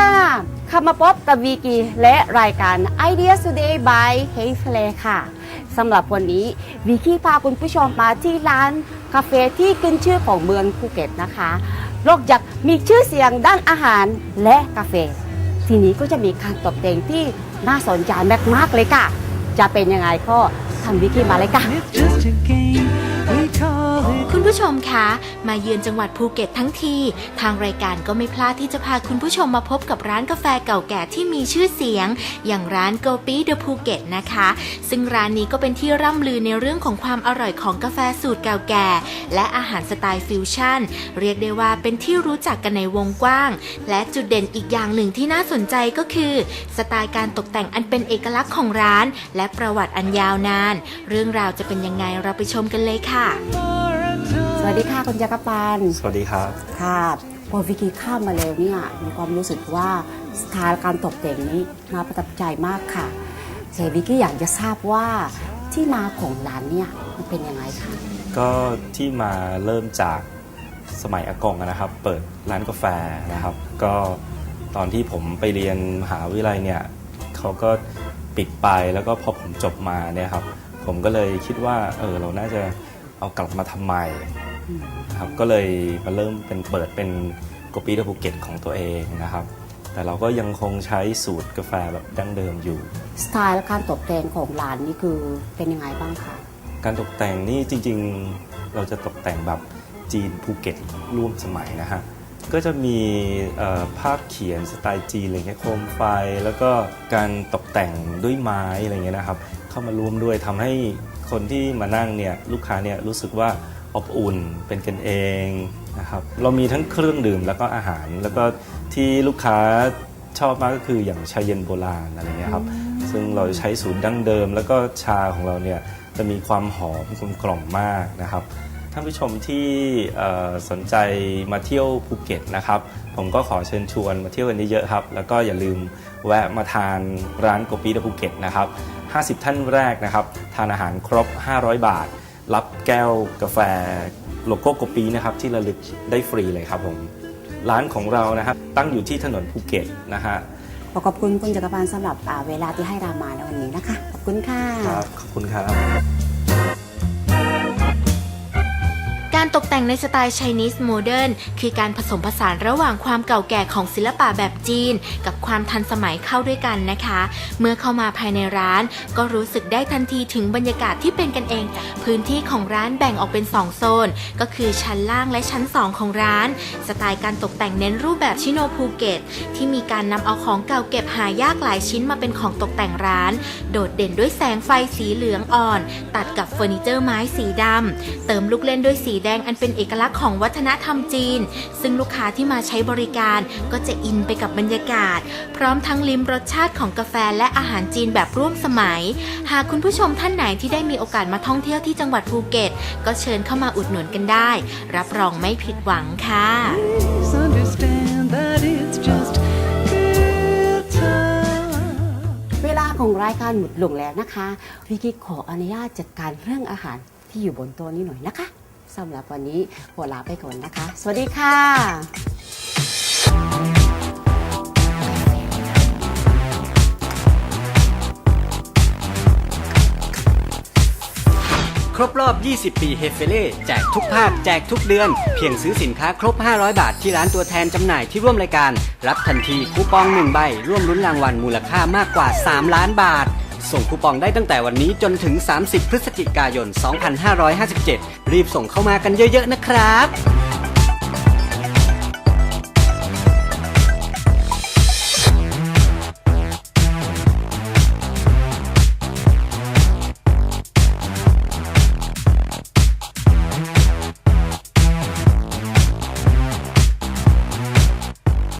ค่ะคำมาพบกับวีกีและรายการ Ideas Today by Hey f l a ค่ะสำหรับวันนี้วีกี้พาคุณผู้ชมมาที่ร้านกาแฟที่ขึ้นชื่อของเมืองภูเก็ตนะคะนอกจากมีชื่อเสียงด้านอาหารและกาแฟทีนี้ก็จะมีการตกแต่งที่น่าสนใจมากๆเลยค่ะ จะเป็นยังไงก็ทำวิกี้มาเลยค่ะ ผู้ชมคะ มาเยือนจังหวัดภูเก็ตทั้งที ทางรายการก็ไม่พลาดที่จะพาคุณผู้ชมมาพบกับร้านกาแฟเก่าแก่ที่มีชื่อเสียง อย่างร้านโกปีเดอะภูเก็ตนะคะ ซึ่งร้านนี้ก็เป็นที่ร่ำลือในเรื่องของความอร่อยของกาแฟสูตรเก่าแก่ และอาหารสไตล์ฟิวชั่น เรียกได้ว่าเป็นที่รู้จักกันในวงกว้าง และจุดเด่นอีกอย่างหนึ่งที่น่าสนใจก็คือ สไตล์การตกแต่งอันเป็นเอกลักษณ์ของร้าน และประวัติอันยาวนาน เรื่องราวจะเป็นยังไงเราไปชมกันเลยค่ะ สวัสดีค่ะคุณจักรพันธ์สวัสดีครับ ค่ะพอวิกิเข้ามาแล้วเนี่ยมีความรู้สึกว่าสไตล์การตกแต่งนี้น่าประทับใจมากค่ะแต่วิกิอยากจะทราบว่าที่มาของร้านเนี่ยมันเป็นยังไงคะก็ที่มาเริ่มจากสมัยอากงอะนะครับ เปิดร้านกาแฟนะครับ ก็ตอนที่ผมไปเรียนมหาวิทยาลัยเนี่ยเขาก็ปิดไปแล้วก็พอผมจบมาเนี่ยครับ ผมก็เลยคิดว่าเออเราน่าจะเอากลับมาทำใหม่ นะครับก็เลยมาเริ่มเป็นเปิดเป็นโกปีเดภูเก็ตของตัวเองนะครับ แต่เราก็ยังคงใช้สูตรกาแฟแบบดั้งเดิมอยู่ สไตล์และการตกแต่งของร้านนี่คือเป็นยังไงบ้างคะการตกแต่งนี่จริงๆเราจะตกแต่งแบบจีนภูเก็ตร่วมสมัยนะฮะก็จะมีเอ่อภาพเขียนสไตล์จีนอะไรเงี้ยโคมไฟ แล้วก็การตกแต่งด้วยไม้อะไรเงี้ยนะครับ เข้ามาร่วมด้วยทำให้คนที่มานั่งเนี่ยลูกค้าเนี่ยรู้สึกว่า อบอุ่นเป็นกันเองนะครับเรามีทั้งเครื่องดื่มแล้วก็อาหาร แล้วก็ที่ลูกค้าชอบมากก็คืออย่างชาเย็นโบราณอะไรเงี้ยครับซึ่งเราใช้สูตรดั้งเดิม แล้วก็ชาของเราเนี่ยจะมีความหอมกลมกล่อมมากนะครับท่านผู้ชมที่เอ่อสนใจมาเที่ยวภูเก็ตนะครับ ผมก็ขอเชิญชวนมาเที่ยวกันเยอะๆครับ แล้วก็อย่าลืมแวะมาทานร้านโกปีดภูเก็ตนะครับ 50 ท่านแรกนะครับ ทานอาหารครบ 500 บาท รับแก้วกาแฟโลโก้โกปีนะครับที่ระลึกได้ฟรีเลยครับผม ร้านของเรานะครับตั้งอยู่ที่ถนนภูเก็ตนะฮะขอขอบคุณคุณจักรพันธ์สำหรับอ่าเวลาที่ให้เรามาในวันนี้นะคะ ขอบคุณค่ะครับขอบคุณครับ การตกแต่งในสไตล์ Chinese Modern คือการผสมผสานระหว่างความเก่าแก่ของศิลปะแบบจีน กับความทันสมัยเข้าด้วยกันนะคะ เมื่อเข้ามาภายในร้าน ก็รู้สึกได้ทันทีถึงบรรยากาศที่เป็นกันเอง พื้นที่ของร้านแบ่งออกเป็น 2 โซน ก็คือชั้นล่างและชั้น 2 ของร้าน สไตล์การตกแต่งเน้นรูปแบบชิโนภูเก็ตที่มีการนำเอาของเก่าเก็บหายากหลายชิ้นมาเป็นของตกแต่งร้าน โดดเด่นด้วยแสงไฟสีเหลืองอ่อน ตัดกับเฟอร์นิเจอร์ไม้สีดำเติมลูกเล่นด้วยสีแดงอันเป็นเอกลักษณ์ของวัฒนธรรมจีน ซึ่งลูกค้าที่มาใช้บริการก็จะอินไปกับบรรยากาศ พร้อมทั้งลิ้มรสชาติของกาแฟและอาหารจีนแบบร่วมสมัย หากคุณผู้ชมท่านไหนที่ได้มีโอกาสมาท่องเที่ยวที่จังหวัดภูเก็ต ก็เชิญเข้ามาอุดหนุนกันได้ รับรองไม่ผิดหวังค่ะ Please understand that it's just bitter. เวลาของรายการหมดลงแล้วนะคะวิกิขออนุญาตจัดการเรื่องอาหารที่อยู่บนโต๊ะนี้หน่อยนะคะ สำหรับวันนี้ขอลาไปก่อนนะคะ สวัสดีค่ะครบรอบ 20 ปี เฮฟเฟเล่ แจกทุกภาค แจกทุกเดือน เพียงซื้อสินค้าครบ 500 บาทที่ร้านตัวแทนจำหน่ายที่ร่วมรายการ รับทันทีคูปอง 1 ใบ ร่วมลุ้นรางวัลมูลค่ามากกว่า 3 ล้านบาท ส่งคูปองได้ตั้งแต่วันนี้จนถึง 30 พฤศจิกายน 2557 รีบส่งเข้ามากันเยอะๆนะครับ